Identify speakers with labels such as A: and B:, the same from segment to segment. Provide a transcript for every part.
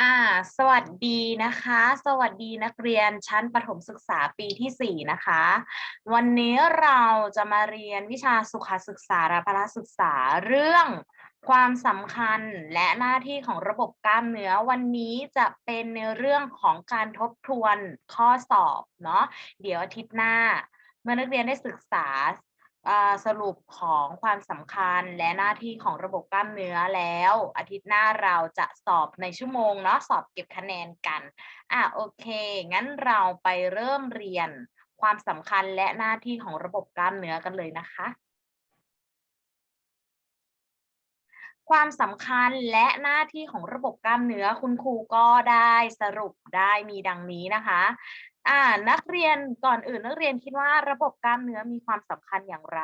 A: อ่า สวัสดีนะคะ สวัสดีนักเรียนชั้นประถมศึกษาปีที่สี่นะคะ วันนี้เราจะมาเรียนวิชาสุขศึกษาและพละศึกษาเรื่องความสำคัญและหน้าที่ของระบบกล้ามเนื้อวันนี้จะเป็นในเรื่องของการทบทวนข้อสอบเนาะเดี๋ยวอาทิตย์หน้า เมื่อนักเรียนได้ศึกษาอ่า สรุปของความสำคัญและหน้าที่ของระบบกล้ามเนื้อแล้ว อาทิตย์หน้าเราจะสอบในชั่วโมงเนาะสอบเก็บคะแนนกันอะโอเค งั้นเราไปเริ่มเรียนความสำคัญและหน้าที่ของระบบกล้ามเนื้อกันเลยนะคะ ความสำคัญและหน้าที่ของระบบกล้ามเนื้อคุณครูก็ได้สรุปได้มีดังนี้นะคะ อ่านักเรียนก่อนอื่นนักเรียนคิดว่าระบบกล้ามเนื้อมีความสำคัญอย่างไร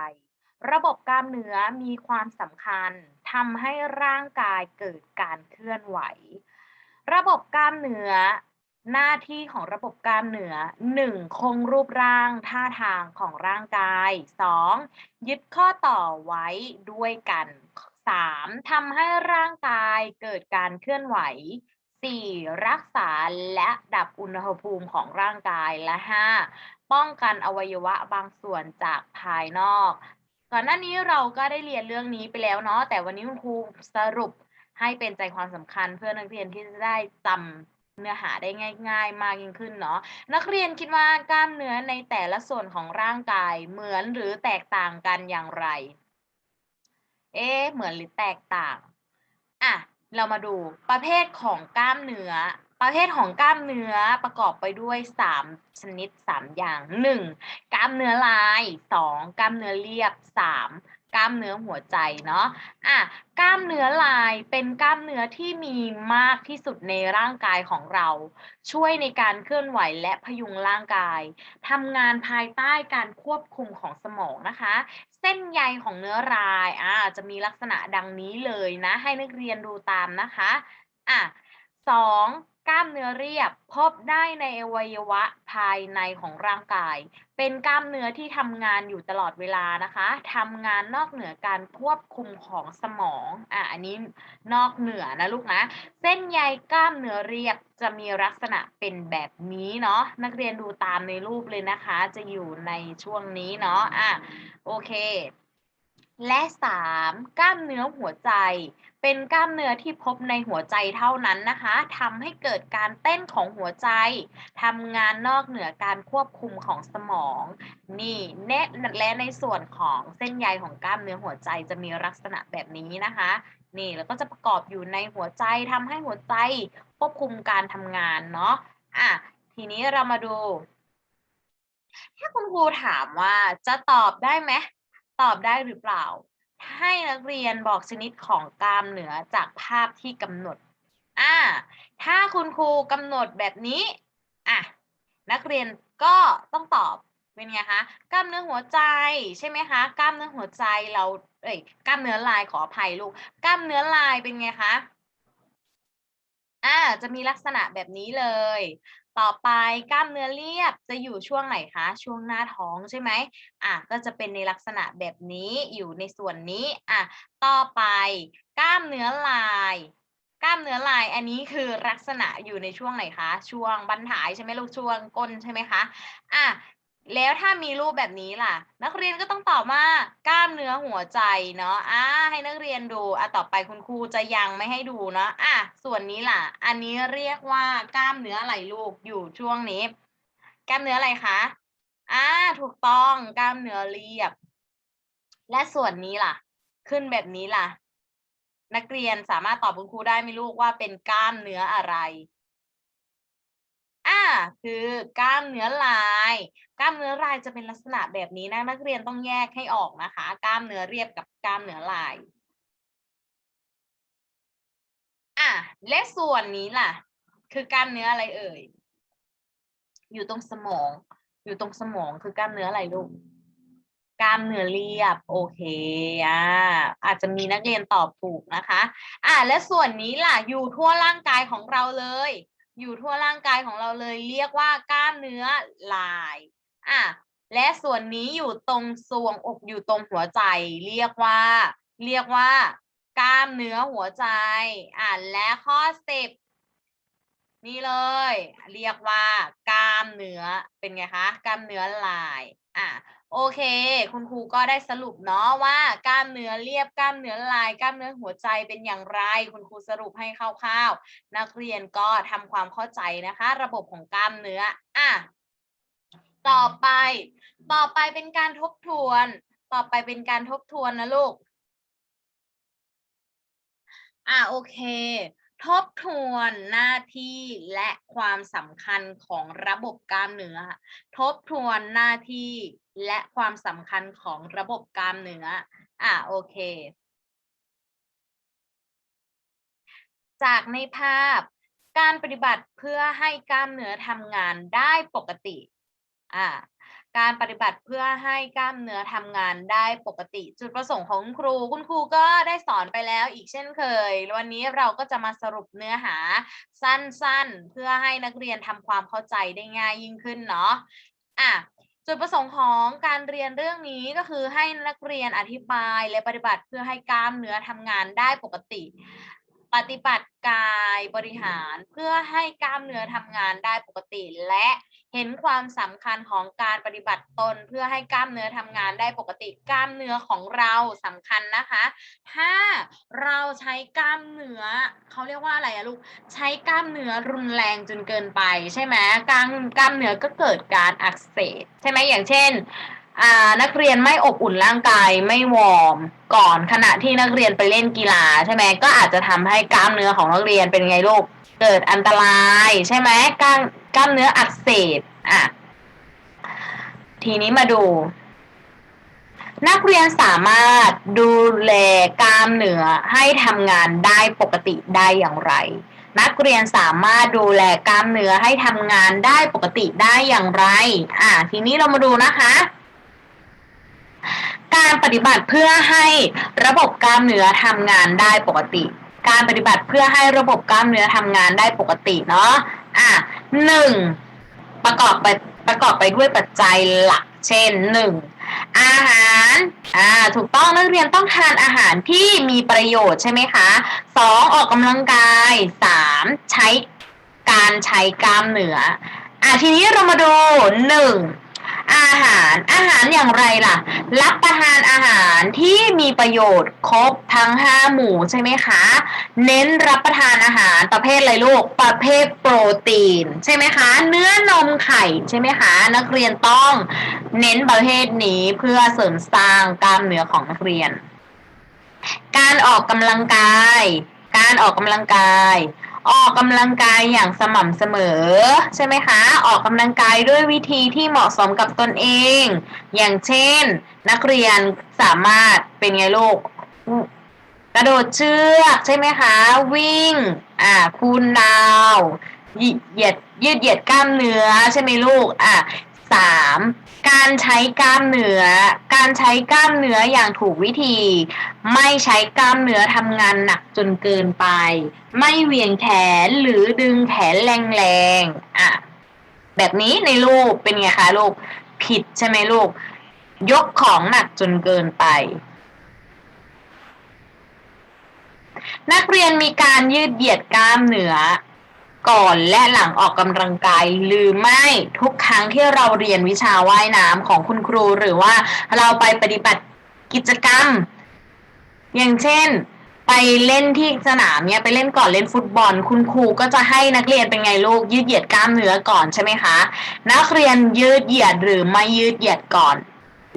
A: ระบบกล้ามเนื้อมีความสำคัญทำให้ร่างกายเกิดการเคลื่อนไหว ระบบกล้ามเนื้อหน้าที่ของระบบกล้ามเนื้อ 1. คงรูปร่างท่าทางของร่างกาย 2. ยึดข้อต่อไว้ด้วยกัน 3. ทำให้ร่างกายเกิดการเคลื่อนไหว 4. รักษาและดับอุณหภูมิของร่างกายและ 5. ป้องกันอวัยวะบางส่วนจากภายนอก ก่อนหน้านี้เราก็ได้เรียนเรื่องนี้ไปแล้วเนาะแต่วันนี้คุณครูสรุปให้เป็นใจความสำคัญเพื่อนักเรียนที่จะได้จำเนื้อหาได้ง่าย ๆ มากยิ่งขึ้นเนาะนักเรียนคิดว่ากล้ามเนื้อในแต่ละส่วนของร่างกายเหมือนหรือแตกต่างกันอย่างไร เอ๊เหมือนหรือแตกต่าง เรามาดูประเภทของกล้ามเนื้อ ประเภทของกล้ามเนื้อประกอบไปด้วย3ชนิด3อย่าง 1. กล้ามเนื้อลาย 2. กล้ามเนื้อเรียบ 3. กล้ามเนื้อหัวใจเนาะอะกล้ามเนื้อลายเป็นกล้ามเนื้อที่มีมากที่สุดในร่างกายของเรา ช่วยในการเคลื่อนไหวและพยุงร่างกายทำงานภายใต้การควบคุมของสมองนะคะ ส้นใยของเนื้อรายอ่าจะมีลักษณะดังนี้เลยนะ ให้นักเรียนดูตามนะคะอะสองกล้ามเนื้อเรียบพบได้ในอวัยวะภายในของร่างกาย เป็นกล้ามเนื้อที่ทำงานอยู่ตลอดเวลานะคะทำงานนอกเหนือการควบคุมของสมอง อะ อันนี้นอกเหนือนะลูกนะ เส้นใยกล้ามเนื้อเรียบจะมีลักษณะเป็นแบบนี้เนาะ นักเรียนดูตามในรูปเลยนะคะ จะอยู่ในช่วงนี้เนาะ อะ โอเค และ 3. กล้ามเนื้อหัวใจ เป็นกล้ามเนื้อที่พบในหัวใจเท่านั้นนะคะทำให้เกิดการเต้นของหัวใจทำงานนอกเหนือการควบคุมของสมอง นี่แนะและในส่วนของเส้นใยของกล้ามเนื้อหัวใจจะมีลักษณะแบบนี้นะคะ นี่แล้วก็จะประกอบอยู่ในหัวใจทำให้หัวใจควบคุมการทำงานเนาะอะทีนี้เรามาดู ถ้าคุณครูถามว่าจะตอบได้ไหม ตอบได้หรือเปล่า ให้นักเรียนบอกชนิดของกล้ามเนื้อจากภาพที่กำหนดอ่าถ้าคุณครูกำหนดแบบนี้อะนักเรียนก็ต้องตอบเป็นไงคะกล้ามเนื้อหัวใจใช่ไหมคะกล้ามเนื้อหัวใจเราเอ้ยกล้ามเนื้อลายขออภัยลูกกล้ามเนื้อลายเป็นไงคะอ่าจะมีลักษณะแบบนี้เลย ต่อไปกล้ามเนื้อเรียบจะอยู่ช่วงไหนคะ ช่วงหน้าท้องใช่ไหมอะก็จะเป็นในลักษณะแบบนี้อยู่ในส่วนนี้อะต่อไป กล้ามเนื้อลาย กล้ามเนื้อลายอันนี้คือลักษณะอยู่ในช่วงไหนคะ ช่วงบั้นท้ายใช่ไหมลูกช่วงก้นใช่ไหมคะอะ แล้วถ้ามีรูปแบบนี้ล่ะ นักเรียนก็ต้องตอบว่ากล้ามเนื้อหัวใจเนาะอ่าให้นักเรียนดูอะต่อไปคุณครูจะยังไม่ให้ดูเนาะอะส่วนนี้ล่ะ อันนี้เรียกว่ากล้ามเนื้อไหล่ลูกอยู่ช่วงนี้ กล้ามเนื้ออะไรคะอ่าถูกต้องกล้ามเนื้อเรียบ และส่วนนี้ล่ะ ขึ้นแบบนี้ล่ะ นักเรียนสามารถตอบคุณครูได้ไหมลูกว่าเป็นกล้ามเนื้ออะไร คือกล้ามเนื้อลาย กล้ามเนื้อลายจะเป็นลักษณะแบบนี้นะนักเรียนต้องแยกให้ออกนะคะ กล้ามเนื้อเรียบกับกล้ามเนื้อลายอะและส่วนนี้ล่ะ คือกล้ามเนื้ออะไรเอ่ย อยู่ตรงสมอง อยู่ตรงสมองคือกล้ามเนื้ออะไรลูกกล้ามเนื้อเรียบโอเคอ่าอาจจะมีนักเรียนตอบถูกนะคะ อ่าและส่วนนี้ล่ะอยู่ทั่วร่างกายของเราเลย อยู่ทั่วร่างกายของเราเลยเรียกว่ากล้ามเนื้อลายอะและส่วนนี้อยู่ตรงทรวงอกอยู่ตรงหัวใจ เรียกว่า เรียกว่ากล้ามเนื้อหัวใจอ่าและข้อสิบนี่เลย เรียกว่ากล้ามเนื้อเป็นไงคะกล้ามเนื้อลายอะ โอเค คุณครูก็ได้สรุปเนาะว่ากล้ามเนื้อเรียบกล้ามเนื้อลาย กล้ามเนื้อหัวใจเป็นอย่างไร คุณครูสรุปให้คร่าวๆนักเรียนก็ทำความเข้าใจนะคะ ระบบของกล้ามเนื้ออะต่อไป ต่อไปเป็นการทบทวน ต่อไปเป็นการทบทวนนะลูกอะโอเค ทบทวนหน้าที่และความสำคัญของระบบกล้ามเนื้อ ทบทวนหน้าที่ และความสำคัญของระบบกล้ามเนื้อ อะโอเค จากในภาพการปฏิบัติเพื่อให้กล้ามเนื้อทำงานได้ปกติ อ่า การปฏิบัติเพื่อให้กล้ามเนื้อทำงานได้ปกติ จุดประสงค์ของครูคุณครูก็ได้สอนไปแล้วอีกเช่นเคย วันนี้เราก็จะมาสรุปเนื้อหาสั้นๆ เพื่อให้นักเรียนทำความเข้าใจได้ง่ายยิ่งขึ้นเนาะ อะ จุดประสงค์ของการเรียนเรื่องนี้ก็คือให้นักเรียนอธิบายและปฏิบัติเพื่อให้กล้ามเนื้อทำงานได้ปกติ ปฏิบัติกายบริหารเพื่อให้กล้ามเนื้อทำงานได้ปกติ และ เห็นความสำคัญของการปฏิบัติตนเพื่อให้กล้ามเนื้อทำงานได้ปกติกล้ามเนื้อของเราสำคัญนะคะถ้าเราใช้กล้ามเนื้อเขาเรียกว่าอะไรอะลูกใช้กล้ามเนื้อรุนแรงจนเกินไปใช่ไหมกล้ามกล้ามเนื้อก็เกิดการอักเสบใช่ไหมอย่างเช่นนักเรียนไม่อบอุ่นร่างกายไม่วอร์มก่อนขณะที่นักเรียนไปเล่นกีฬาใช่ไหมก็อาจจะทำให้กล้ามเนื้อของนักเรียนเป็นไงลูกเกิดอันตรายใช่ไหมกล้าม กล้ามเนื้ออักเสบอะทีนี้มาดู นักเรียนสามารถดูแลกล้ามเนื้อให้ทำงานได้ปกติได้อย่างไร นักเรียนสามารถดูแลกล้ามเนื้อให้ทำงานได้ปกติได้อย่างไร อะทีนี้เรามาดูนะคะการปฏิบัติเพื่อให้ระบบกล้ามเนื้อทำงานได้ปกติ การปฏิบัติเพื่อให้ระบบกล้ามเนื้อทำงานได้ปกติเนาะ อะ หนึ่งประกอบไปประกอบไปด้วยปัจจัยหลัก เช่นหนึ่งอาหารอ่าถูกต้องนักเรียนต้องทานอาหารที่มีประโยชน์ใช่ไหมคะสองออกกำลังกายสามใช้การใช้กล้ามเนื้ออะทีนี้เรามาดูหนึ่ง อาหารอาหารอย่างไรล่ะ รับประทานอาหารที่มีประโยชน์ครบทั้งห้าหมู่ใช่ไหมคะ เน้นรับประทานอาหารประเภทอะไรลูกประเภทโปรตีน ใช่ไหมคะ เนื้อนมไข่ใช่ไหมคะ นักเรียนต้องเน้นประเภทนี้เพื่อเสริมสร้างกล้ามเนื้อของนักเรียน การออกกำลังกาย การออกกำลังกาย ออกกำลังกายอย่างสม่ำเสมอ ใช่ไหมคะ ออกกำลังกายด้วยวิธีที่เหมาะสมกับตนเอง อย่างเช่น นักเรียนสามารถเป็นไงลูกกระโดดเชือกใช่ไหมคะ วิ่ง อ่าคูณดาวเหยียดยืดเหยียดกล้ามเนื้อใช่ไหมลูก อะสาม การใช้กล้ามเนื้อ การใช้กล้ามเนื้ออย่างถูกวิธี ไม่ใช้กล้ามเนื้อทำงานหนักจนเกินไป ไม่เหวี่ยงแขนหรือดึงแขนแรงๆอะแบบนี้ในรูปเป็นไงคะลูก ผิดใช่ไหมลูก ยกของหนักจนเกินไป นักเรียนมีการยืดเหยียดกล้ามเนื้อ ก่อนและหลังออกกำลังกายหรือไม่ทุกครั้งที่เราเรียนวิชาว่ายน้ำของคุณครูหรือว่าเราไปปฏิบัติกิจกรรม อย่างเช่น ไปเล่นที่สนามเนี่ยไปเล่นก่อนเล่นฟุตบอล คุณครูก็จะให้นักเรียนเป็นไงลูก ยืดเหยียดกล้ามเนื้อก่อนใช่ไหมคะ นักเรียนยืดเหยียดหรือไม่ยืดเหยียดก่อน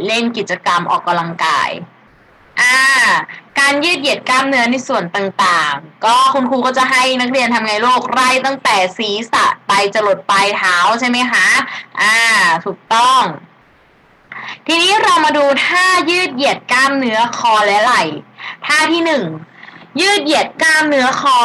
A: เล่นกิจกรรมออกกำลังกาย อ่า การยืดเหยียดกล้ามเนื้อในส่วนต่างๆ ก็คุณครูก็จะให้นักเรียนทำไงลูกไล่ตั้งแต่ศีรษะไปจรดปลายเท้าใช่ไหมคะ อ่า ถูกต้อง ทีนี้เรามาดูท่ายืดเหยียดกล้ามเนื้อคอและไหล่ ท่าที่หนึ่ง ยืดเหยียดกล้ามเนื้อคอ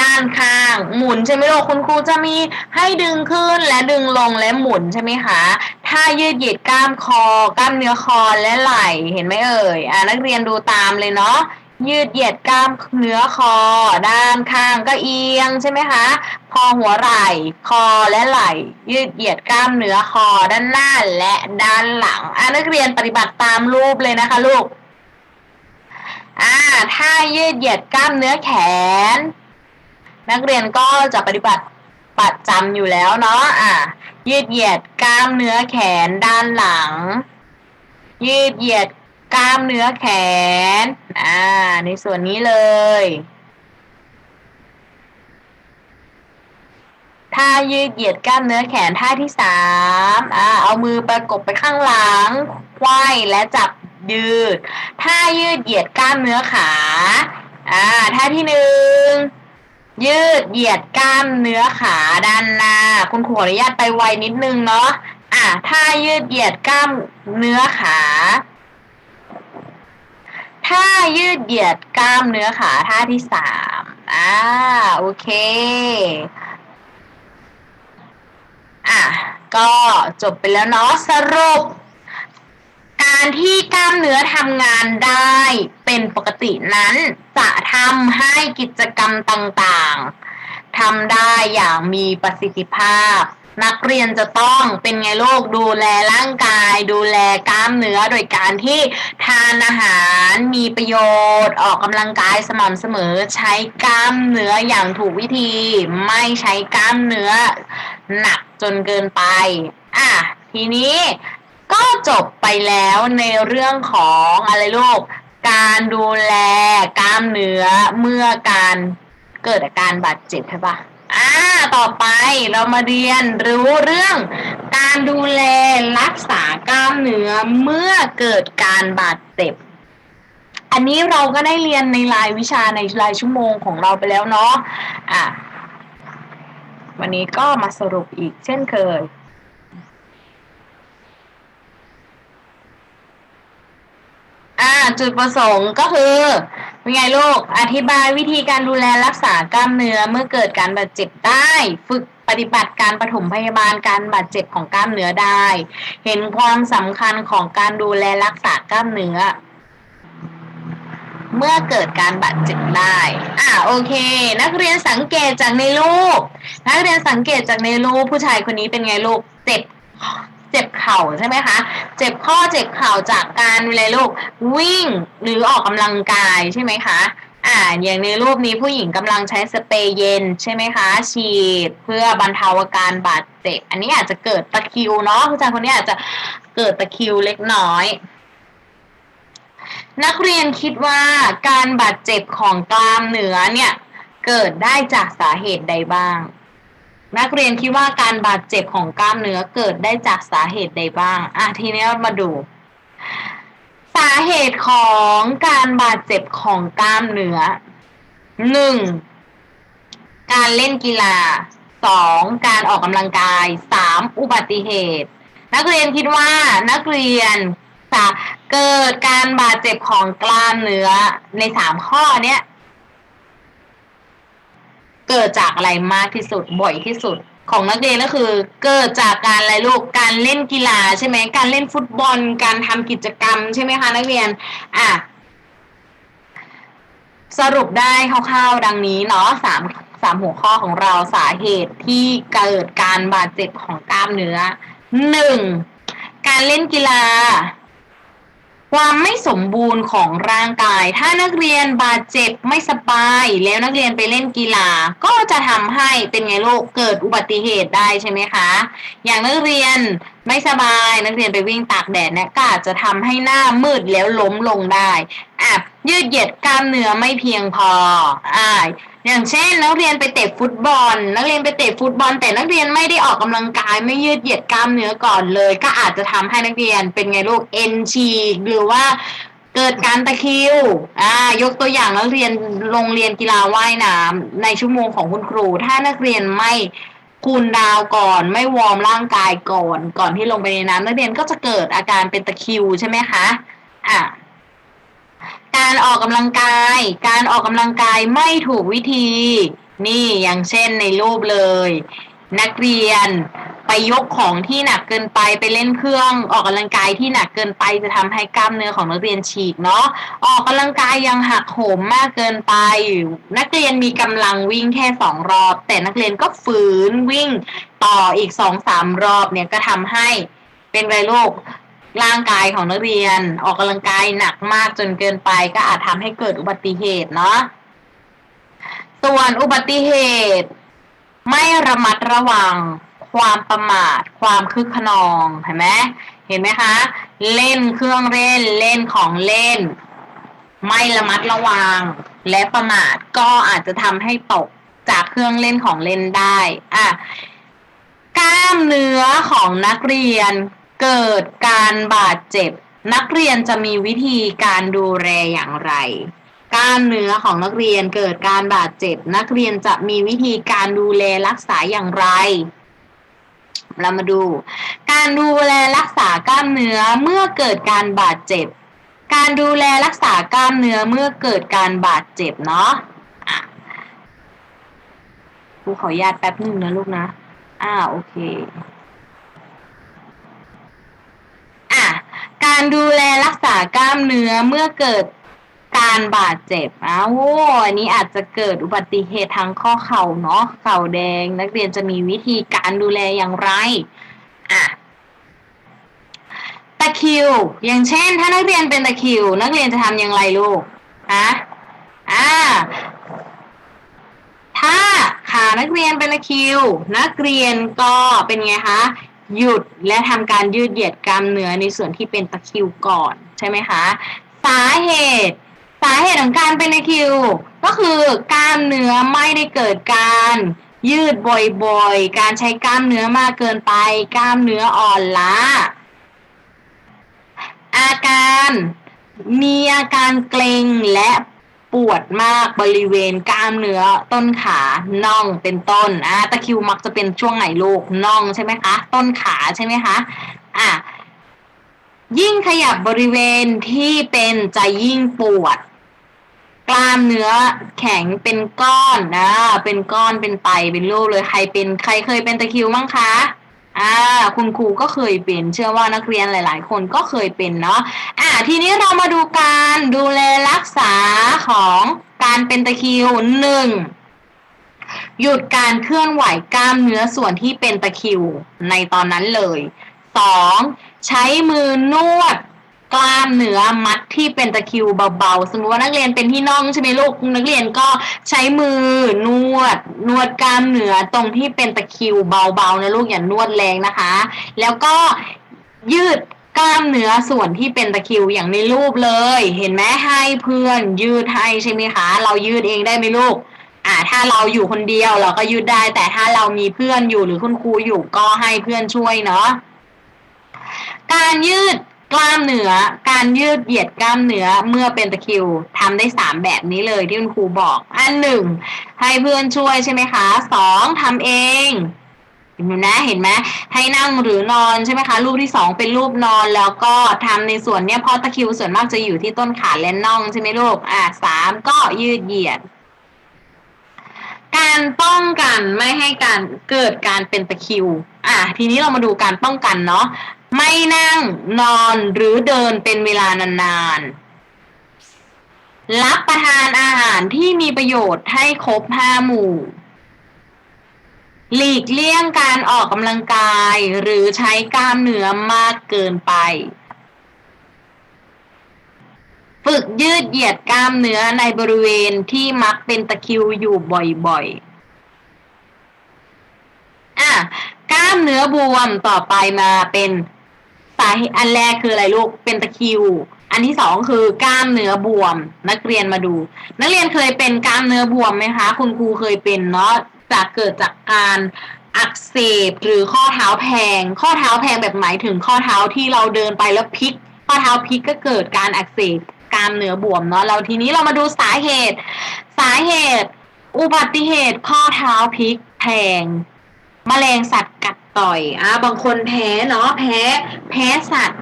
A: ด้านข้าง หมุนใช่ไหมลูกคุณครูจะมีให้ดึงขึ้นและดึงลงและหมุนใช่ไหมคะท่ายืดเหยียดกล้ามคอ กล้ามเนื้อคอและไหล่เห็นไหมเอ่ยอ่านักเรียนดูตามเลยเนาะยืดเหยียดกล้ามเนื้อคอ ด้านข้างก็เอียงใช่ไหมคะพอหัวไหล่คอและไหล่ ยืดเหยียดกล้ามเนื้อคอด้านหน้าและด้านหลังอ่านักเรียนปฏิบัติตามรูปเลยนะคะลูก อ่าถ้ายืดเหยียดกล้ามเนื้อแขน นักเรียนก็จะปฏิบัติประจำอยู่แล้วเนาะอะยืดเหยียดกล้ามเนื้อแขนด้านหลัง ยืดเหยียดกล้ามเนื้อแขน อ่า ในส่วนนี้เลย ท่ายืดเหยียดกล้ามเนื้อแขนท่าที่สามอ่า เอามือประกบไปข้างหลังไขว้และจับ ยืด ท่ายืดเหยียดกล้ามเนื้อขา อ่า ท่าที่หนึ่งยืดเหยียดกล้ามเนื้อขาด้านหน้า คุณครูขออนุญาตไปไวนิดนึงเนาะ อะท่ายืดเหยียดกล้ามเนื้อขา ท่ายืดเหยียดกล้ามเนื้อขาท่าที่สามอ่า โอเค อะ ก็จบไปแล้วเนาะสรุป การที่กล้ามเนื้อทำงานได้เป็นปกตินั้น จะทำให้กิจกรรมต่างๆทำได้อย่างมีประสิทธิภาพ นักเรียนจะต้องเป็นไงโลกดูแลร่างกาย ดูแลกล้ามเนื้อโดยการที่ทานอาหารมีประโยชน์ ออกกำลังกายสม่ำเสมอใช้กล้ามเนื้ออย่างถูกวิธี ไม่ใช้กล้ามเนื้อหนักจนเกินไป อะทีนี้ ก็จบไปแล้วในเรื่องของอะไรลูก การดูแลกล้ามเนื้อเมื่อการเกิดอาการบาดเจ็บใช่ปะอ่าต่อไปเรามาเรียนรู้เรื่อง การดูแลรักษากล้ามเนื้อเมื่อเกิดการบาดเจ็บ อันนี้เราก็ได้เรียนในรายวิชาในรายชั่วโมงของเราไปแล้วเนาะอะวันนี้ก็มาสรุปอีกเช่นเคย อ่าจุดประสงค์ก็คือเป็นไงลูก อธิบายวิธีการดูแลรักษากล้ามเนื้อเมื่อเกิดการบาดเจ็บได้ ฝึกปฏิบัติการปฐมพยาบาลการบาดเจ็บของกล้ามเนื้อได้ เห็นความสำคัญของการดูแลรักษากล้ามเนื้อ เมื่อเกิดการบาดเจ็บได้ อ่าโอเค นักเรียนสังเกตจากในรูป นักเรียนสังเกตจากในรูปผู้ชายคนนี้เป็นไงลูกเจ็บ เจ็บเข่าใช่ไหมคะ เจ็บข้อเจ็บเข่าจากการเวลาลูกวิ่งหรือออกกำลังกายใช่ไหมคะ อ่า อย่างในรูปนี้ผู้หญิงกำลังใช้สเปรย์เย็นใช่ไหมคะ ฉีดเพื่อบรรเทาอาการบาดเจ็บ อันนี้อาจจะเกิดตะคิวเนาะผู้ชายคนนี้อาจจะเกิดตะคิวเล็กน้อย นักเรียนคิดว่าการบาดเจ็บของกล้ามเนื้อเนี่ยเกิดได้จากสาเหตุใดบ้าง นักเรียนคิดว่าการบาดเจ็บของกล้ามเนื้อเกิดได้จากสาเหตุใดบ้าง อะทีนี้เรามาดู สาเหตุของการบาดเจ็บของกล้ามเนื้อหนึ่งการเล่นกีฬาสองการออกกำลังกายสามอุบัติเหตุ นักเรียนคิดว่านักเรียนจะเกิดการบาดเจ็บของกล้ามเนื้อในสามข้อเนี้ย เกิดจากอะไรมากที่สุดบ่อยที่สุด ของนักเรียนก็คือ เกิดจากการอะไรลูกการเล่นกีฬาใช่ไหมการเล่นฟุตบอล การทำกิจกรรมใช่ไหมคะนักเรียนอะสรุปได้คร่าวๆดังนี้เนาะสามสามหัวข้อของเราสาเหตุที่เกิดการบาดเจ็บของกล้ามเนื้อหนึ่งการเล่นกีฬา ความไม่สมบูรณ์ของร่างกาย ถ้านักเรียนบาดเจ็บไม่สบาย แล้วนักเรียนไปเล่นกีฬา ก็จะทำให้เป็นไงลูกเกิดอุบัติเหตุได้ใช่ไหมคะ อย่างนักเรียนไม่สบายนักเรียนไปวิ่งตากแดดเนี่ยก็อาจจะทำให้หน้ามืดแล้วล้มลงได้อะยืดเหยียดกล้ามเนื้อไม่เพียงพออ่า อย่างเช่นนักเรียนไปเตะฟุตบอล นักเรียนไปเตะฟุตบอล แต่นักเรียนไม่ได้ออกกำลังกายไม่ยืดเหยียดกล้ามเนื้อก่อนเลย ก็อาจจะทำให้นักเรียนเป็นไงลูกเอ็นฉีกหรือว่าเกิดการตะคิว อ่า ยกตัวอย่างนักเรียนโรงเรียนกีฬาว่ายน้ำในชั่วโมงของคุณครู ถ้านักเรียนไม่คูลดาวก่อน ไม่วอร์มร่างกายก่อน ก่อนที่ลงไปในน้ำนักเรียนก็จะเกิดอาการเป็นตะคิวใช่ไหมคะ อะ การออกกำลังกาย การออกกำลังกายไม่ถูกวิธี นี่อย่างเช่นในรูปเลย นักเรียนไปยกของที่หนักเกินไปไปเล่นเครื่องออกกำลังกายที่หนักเกินไปจะทำให้กล้ามเนื้อของนักเรียนฉีกเนาะออกกำลังกายยังหักโหมมากเกินไป นักเรียนมีกำลังวิ่งแค่สองรอบ แต่นักเรียนก็ฝืนวิ่งต่ออีกสองสามรอบเนี่ยก็ทำให้เป็นไรโรค ร่างกายของนักเรียน ออกกำลังกายหนักมากจนเกินไป ก็อาจทำให้เกิดอุบัติเหตุเนาะส่วนอุบัติเหตุ ไม่ระมัดระวัง ความประมาท ความคึกขนองเห็นไหมเห็นไหมคะ เล่นเครื่องเล่นเล่นของเล่น ไม่ระมัดระวัง และประมาทก็อาจจะทำให้ตกจากเครื่องเล่นของเล่นได้อะกล้ามเนื้อของนักเรียน เกิดการบาดเจ็บ นักเรียนจะมีวิธีการดูแลอย่างไรกล้ามเนื้อของนักเรียนเกิดการบาดเจ็บ นักเรียนจะมีวิธีการดูแลรักษาอย่างไร เรามาดู การดูแลรักษากล้ามเนื้อเมื่อเกิดการบาดเจ็บ การดูแลรักษากล้ามเนื้อเมื่อเกิดการบาดเจ็บเนาะครูขออนุญาตแป๊บหนึ่งนะลูกนะ อ่าโอเค อะ การดูแลรักษากล้ามเนื้อเมื่อเกิดการบาดเจ็บอ้าวอันนี้อาจจะเกิดอุบัติเหตุทางข้อเข่าเนาะเข่าแดง นักเรียนจะมีวิธีการดูแลอย่างไรอะตะคิว อย่างเช่น ถ้านักเรียนเป็นตะคิว นักเรียนจะทำอย่างไรลูกอะอ่าถ้าขานักเรียนเป็นตะคิว นักเรียนก็เป็นไงคะ หยุดและทำการยืดเหยียดกล้ามเนื้อในส่วนที่เป็นตะคริวก่อนใช่ไหมคะ สาเหตุ สาเหตุของการเป็นตะคริว ก็คือกล้ามเนื้อไม่ได้เกิดการยืดบ่อยๆ การใช้กล้ามเนื้อมากเกินไป กล้ามเนื้ออ่อนล้า อาการมีอาการเกร็งและ ปวดมากบริเวณกล้ามเนื้อต้นขาน่องเป็นต้นอ่าตะคิวมักจะเป็นช่วงไหนลูกน่องใช่ไหมคะ ต้นขาใช่ไหมคะอะยิ่งขยับบริเวณที่เป็นจะยิ่งปวด กล้ามเนื้อแข็งเป็นก้อนนะเป็นก้อนเป็นไตเป็นรูปเลยใครเป็นใครเคยเป็นตะคิวมั้งคะ อ่าคุณครูก็เคยเป็นเชื่อว่านักเรียนหลาย ๆ คนก็เคยเป็นเนาะอ่าทีนี้เรามาดูการดูแลรักษาของการเป็นตะคริวหนึ่งหยุดการเคลื่อนไหวกล้ามเนื้อส่วนที่เป็นตะคริวในตอนนั้นเลยสองใช้มือนวด กล้ามเนื้อมัดที่เป็นตะคริวเบาๆ สมมติว่านักเรียนเป็นที่น่องใช่ไหมลูก นักเรียนก็ใช้มือนวด นวดกล้ามเนื้อตรงที่เป็นตะคริวเบาๆนะลูกอย่านวดแรงนะคะ แล้วก็ยืดกล้ามเนื้อส่วนที่เป็นตะคริวอย่างในรูปเลย เห็นไหมให้เพื่อนยืดให้ใช่ไหมคะ เรายืดเองได้ไหมลูกอ่าถ้าเราอยู่คนเดียวเราก็ยืดได้ แต่ถ้าเรามีเพื่อนอยู่หรือคุณครูอยู่ก็ให้เพื่อนช่วยเนาะการยืด กล้ามเนื้อการยืดเหยียดกล้ามเนื้อเมื่อเป็นตะคิวทำได้สามแบบนี้เลยที่คุณครูบอก อันหนึ่งให้เพื่อนช่วยใช่ไหมคะสองทำเองเห็นไหมเห็นไหมให้นั่งหรือนอนใช่ไหมคะรูปที่สองเป็นรูปนอนแล้วก็ทำในส่วนเนี้ยเพราะตะคิวส่วนมากจะอยู่ที่ต้นขาและน่องใช่ไหมลูกอ่าสามก็ยืดเหยียด การป้องกันไม่ให้การเกิดการเป็นตะคิว อะทีนี้เรามาดูการป้องกันเนาะ ไม่นั่งนอนหรือเดินเป็นเวลานานๆ รับประทานอาหารที่มีประโยชน์ให้ครบห้าหมู่ หลีกเลี่ยงการออกกำลังกายหรือใช้กล้ามเนื้อมากเกินไป ฝึกยืดเหยียดกล้ามเนื้อในบริเวณที่มักเป็นตะคิวอยู่บ่อยๆ อะกล้ามเนื้อบวมต่อไปมาเป็น สาเหตุอันแรกคืออะไรลูกเป็นตะคิว อันที่สองคือกล้ามเนื้อบวม นักเรียนมาดู นักเรียนเคยเป็นกล้ามเนื้อบวมไหมคะ คุณครูเคยเป็นเนาะจากเกิดจากการอักเสบหรือข้อเท้าแพง ข้อเท้าแพงแบบหมายถึงข้อเท้าที่เราเดินไปแล้วพลิก ข้อเท้าพลิกก็เกิดการอักเสบกล้ามเนื้อบวมเนาะเราทีนี้เรามาดูสาเหตุ สาเหตุ อุบัติเหตุข้อเท้าพลิกแพงแมลงสัตว์กัด ต่อยอ่าบางคนแพ้เนาะแพ้ แพ้สัตว์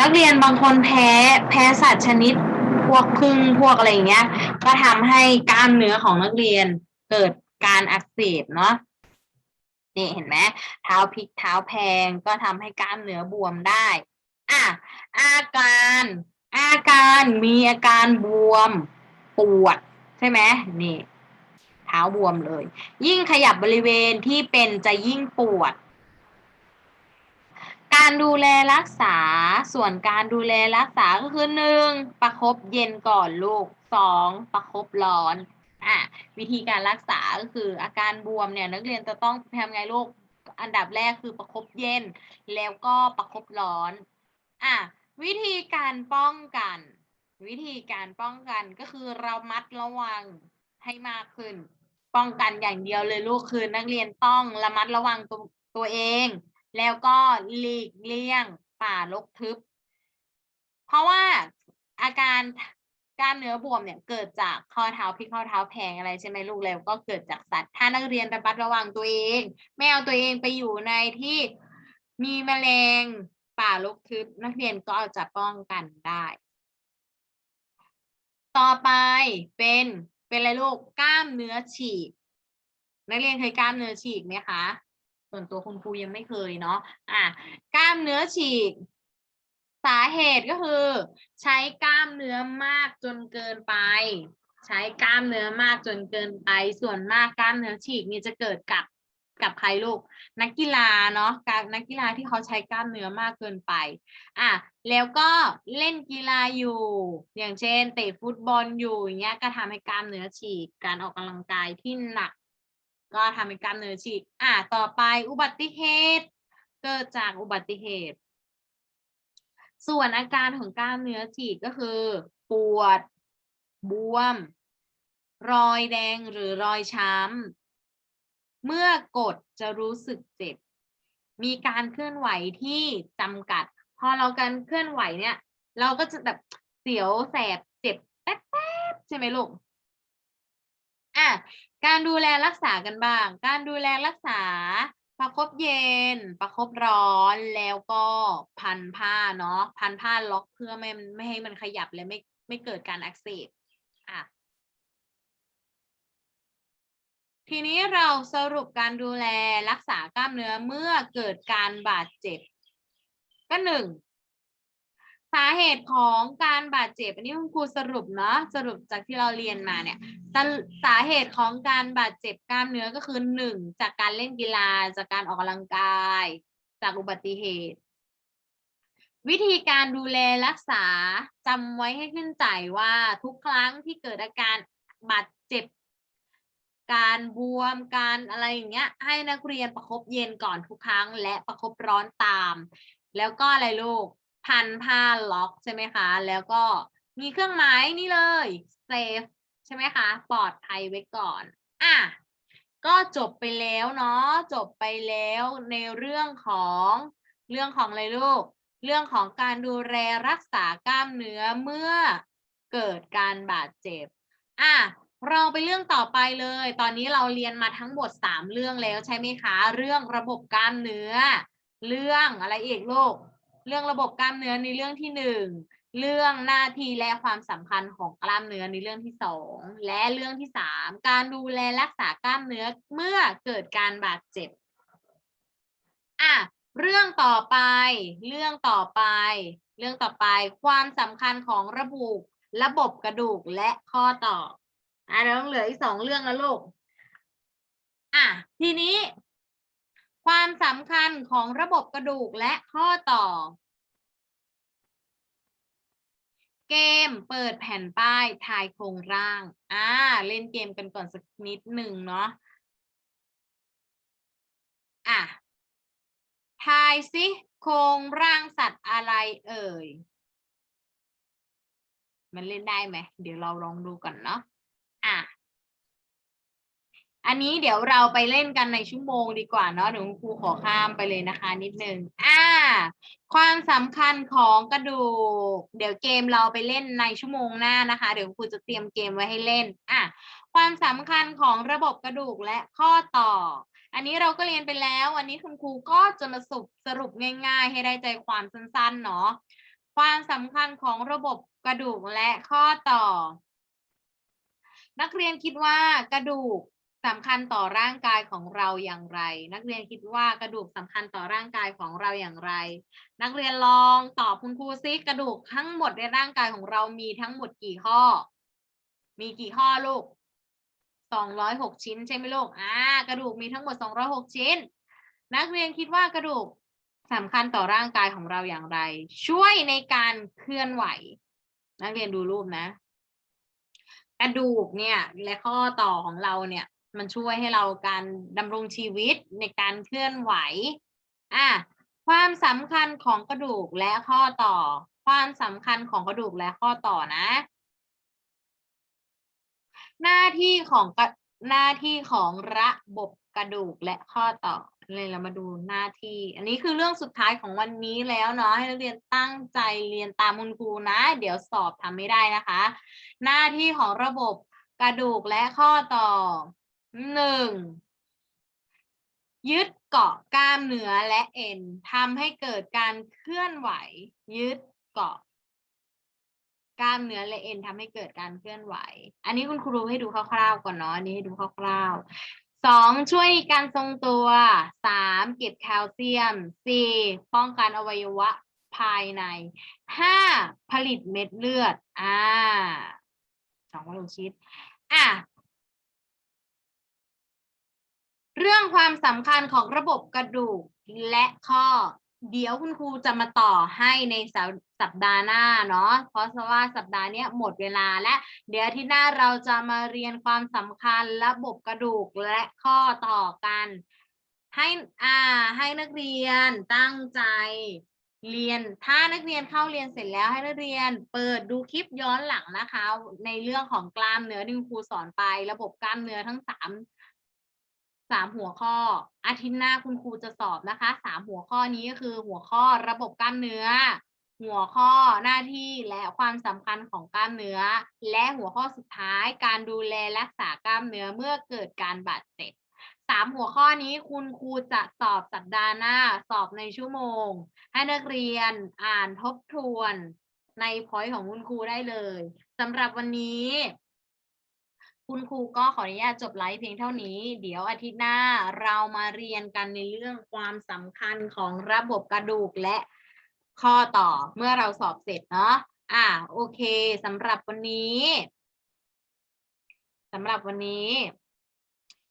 A: นักเรียนบางคนแพ้ แพ้สัตว์ชนิด พวกพึ่งพวกอะไรอย่างเงี้ย ก็ทำให้กล้ามเนื้อของนักเรียนเกิดการอักเสบเนาะนี่เห็นไหมเท้าพลิกเท้าแพงก็ทำให้กล้ามเนื้อบวมได้อะอาการ อาการมีอาการบวมปวดใช่ไหมนี่เท้าบวมเลย ยิ่งขยับบริเวณที่เป็นจะยิ่งปวด การดูแลรักษาส่วนการดูแลรักษาก็คือหนึ่งประคบเย็นก่อนลูกสองประคบร้อนอะวิธีการรักษาก็คืออาการบวมเนี่ยนักเรียนจะต้องทำไงลูกอันดับแรกคือประคบเย็น แล้วก็ประคบร้อนอะวิธีการป้องกัน วิธีการป้องกันก็คือเรามัดระวังให้มากขึ้น ป้องกันอย่างเดียวเลยลูกคือนักเรียนต้องระมัดระวังตัวตัวเอง แล้วก็หลีกเลี่ยงป่ารกทึบ เพราะว่าอาการกล้ามเนื้อบวมเนี่ยเกิดจากข้อเท้าพลิกข้อเท้าแพงอะไรใช่ไหมลูกแล้วก็เกิดจากสัตว์ ถ้านักเรียนระมัดระวังตัวเอง ไม่เอาตัวเองไปอยู่ในที่มีแมลงป่ารกทึบ นักเรียนก็จะป้องกันได้ ต่อไปเป็นเป็นอะไรลูกกล้ามเนื้อฉีก นักเรียนเคยกล้ามเนื้อฉีกไหมคะ ส่วนตัวคุณครูยังไม่เคยเนาะอะกล้ามเนื้อฉีก สาเหตุก็คือ ใช้กล้ามเนื้อมากจนเกินไป ใช้กล้ามเนื้อมากจนเกินไป ส่วนมากกล้ามเนื้อฉีกนี่จะเกิดกับกับใครลูกนักกีฬาเนาะการนักกีฬาที่เขาใช้กล้ามเนื้อมากเกินไปอะแล้วก็เล่นกีฬาอยู่ อย่างเช่นเตะฟุตบอลอยู่อย่างเงี้ยก็ทำให้กล้ามเนื้อฉีกการออกกำลังกายที่หนัก ก็ทำให้กล้ามเนื้อฉีกอะต่อไปอุบัติเหตุ เกิดจากอุบัติเหตุ ส่วนอาการของกล้ามเนื้อฉีกก็คือ ปวด บวม รอยแดงหรือรอยช้ำ เมื่อกดจะรู้สึกเจ็บ มีการเคลื่อนไหวที่จำกัด พอเราการเคลื่อนไหวเนี่ย เราก็จะแบบเสียวแสบเจ็บแป๊บๆใช่ไหมลูกอะ การดูแลรักษากันบ้าง การดูแลรักษา ประคบเย็น ประคบร้อนแล้วก็พันผ้าเนาะพันผ้าล็อกเพื่อไม่ไม่ให้มันขยับและไม่ไม่เกิดการอักเสบอะทีนี้เราสรุปการดูแลรักษากล้ามเนื้อเมื่อเกิดการบาดเจ็บ ก็หนึ่ง สาเหตุของการบาดเจ็บอันนี้คุณครูสรุปเนาะสรุปจากที่เราเรียนมาเนี่ยสาสาเหตุของการบาดเจ็บกล้ามเนื้อก็คือหนึ่งจากการเล่นกีฬาจากการออกกำลังกาย จากอุบัติเหตุ วิธีการดูแลรักษาจำไว้ให้ขึ้นใจว่าทุกครั้งที่เกิดอาการบาดเจ็บ การบวมการอะไรอย่างเงี้ย ให้นักเรียนประคบเย็นก่อนทุกครั้ง และประคบร้อนตาม แล้วก็อะไรลูก พันผ้าล็อกใช่ไหมคะ แล้วก็มีเครื่องหมายนี่เลยเซฟใช่ไหมคะ ปลอดภัยไว้ก่อน อะ ก็จบไปแล้วเนาะ จบไปแล้วในเรื่องของเรื่องของอะไรลูก เรื่องของการดูแลรักษากล้ามเนื้อเมื่อเกิดการบาดเจ็บ อะ เราไปเรื่องต่อไปเลย ตอนนี้เราเรียนมาทั้งหมดสามเรื่องแล้วใช่ไหมคะ เรื่องระบบกล้ามเนื้อ เรื่องอะไรอีกลูก เรื่องระบบกล้ามเนื้อในเรื่องที่หนึ่งเรื่องหน้าที่และความสำคัญของกล้ามเนื้อในเรื่องที่สองและเรื่องที่สามการดูแลรักษากล้ามเนื้อเมื่อเกิดการบาดเจ็บอะเรื่องต่อไป เรื่องต่อไป เรื่องต่อไป ความสำคัญของระบบระบบกระดูกและข้อต่ออะเราต้องเหลืออีกสองเรื่องแล้วลูกอะทีนี้ ความสำคัญของระบบกระดูกและข้อต่อ เกมเปิดแผ่นป้ายทายโครงร่าง อ่า เล่นเกมกันก่อนสักนิดหนึ่งเนาะอะทายสิโครงร่างสัตว์อะไรเอ่ย มันเล่นได้ไหม เดี๋ยวเราลองดูกันเนาะอะ อันนี้เดี๋ยวเราไปเล่นกันในชั่วโมงดีกว่าเนาะเดี๋ยวคุณครูขอข้ามไปเลยนะคะ นิดนึงอ่า ความสำคัญของกระดูก เดี๋ยวเกมเราไปเล่นในชั่วโมงหน้านะคะ เดี๋ยวคุณครูจะเตรียมเกมไว้ให้เล่นอะความสำคัญของระบบกระดูกและข้อต่อ อันนี้เราก็เรียนไปแล้ววันนี้คุณครูก็จะมาสรุปสรุปง่าย ๆ ให้ได้ใจความสั้นๆเนาะความสำคัญของระบบกระดูกและข้อต่อ นักเรียนคิดว่ากระดูก สำคัญต่อร่างกายของเราอย่างไร นักเรียนคิดว่ากระดูกสำคัญต่อร่างกายของเราอย่างไร นักเรียนลองตอบคุณครูซิกระดูกทั้งหมดในร่างกายของเรามีทั้งหมดกี่ข้อ มีกี่ข้อลูกสองร้อยหกชิ้นใช่ไหมลูกอ่ากระดูกมีทั้งหมดสองร้อยหกชิ้น นักเรียนคิดว่ากระดูกสำคัญต่อร่างกายของเราอย่างไร ช่วยในการเคลื่อนไหว นักเรียนดูรูปนะ
B: กระดูกเนี่ยและข้อต่อของเราเนี่ย มันช่วยให้เราการดำรงชีวิตในการเคลื่อนไหวอะความสำคัญของกระดูกและข้อต่อ ความสำคัญของกระดูกและข้อต่อนะ หน้าที่ของกระหน้าที่ของระบบกระดูกและข้อต่อเลยเรามาดูหน้าที่ อันนี้คือเรื่องสุดท้ายของวันนี้แล้วเนาะให้นักเรียนตั้งใจเรียนตามคุณครูนะ เดี๋ยวสอบทำไม่ได้นะคะ หน้าที่ของระบบกระดูกและข้อต่อ หนึ่งยึดเกาะกล้ามเนื้อและเอ็นทำให้เกิดการเคลื่อนไหว ยึดเกาะ กล้ามเนื้อและเอ็นทำให้เกิดการเคลื่อนไหว อันนี้คุณครูให้ดูคร่าวๆก่อนเนาะอันนี้ให้ดูคร่าวๆสองช่วยการทรงตัวสามเก็บแคลเซียมสี่ป้องกันอวัยวะภายในห้าผลิตเม็ดเลือด อ่าสองวัลงชิดอะ เรื่องความสำคัญของระบบกระดูกและข้อ เดี๋ยวคุณครูจะมาต่อให้ในสัปสัปดาห์หน้าเนาะเพราะว่าสัปดาห์นี้หมดเวลาและเดี๋ยวที่หน้าเราจะมาเรียนความสำคัญระบบกระดูกและข้อต่อกัน ให้อ่าให้นักเรียนตั้งใจเรียนถ้านักเรียนเข้าเรียนเสร็จแล้วให้นักเรียนเปิดดูคลิปย้อนหลังนะคะ ในเรื่องของกล้ามเนื้อที่ครูสอนไประบบกล้ามเนื้อทั้งสาม สามหัวข้อ อาทิตย์หน้าคุณครูจะสอบนะคะสามหัวข้อนี้ก็คือหัวข้อระบบกล้ามเนื้อ หัวข้อหน้าที่และความสำคัญของกล้ามเนื้อ และหัวข้อสุดท้ายการดูแลรักษากล้ามเนื้อเมื่อเกิดการบาดเจ็บสามหัวข้อนี้คุณครูจะสอบสัปดาห์หน้าสอบในชั่วโมง ให้นักเรียนอ่านทบทวนในพอยต์ของคุณครูได้เลยสำหรับวันนี้ คุณครูก็ขออนุญาตจบไลฟ์เพียงเท่านี้ เดี๋ยวอาทิตย์หน้าเรามาเรียนกันในเรื่องความสำคัญของระบบกระดูกและข้อต่อเมื่อเราสอบเสร็จเนาะอ่าโอเคสำหรับวันนี้สำหรับวันนี้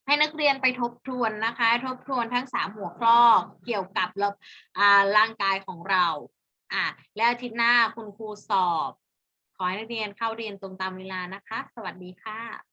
B: ให้นักเรียนไปทบทวนนะคะ ทบทวนทั้งสามหัวข้อเกี่ยวกับระอ่าร่างกายของเราอะแล้วอาทิตย์หน้าคุณครูสอบ ขอให้นักเรียนเข้าเรียนตรงตามเวลานะคะ สวัสดีค่ะ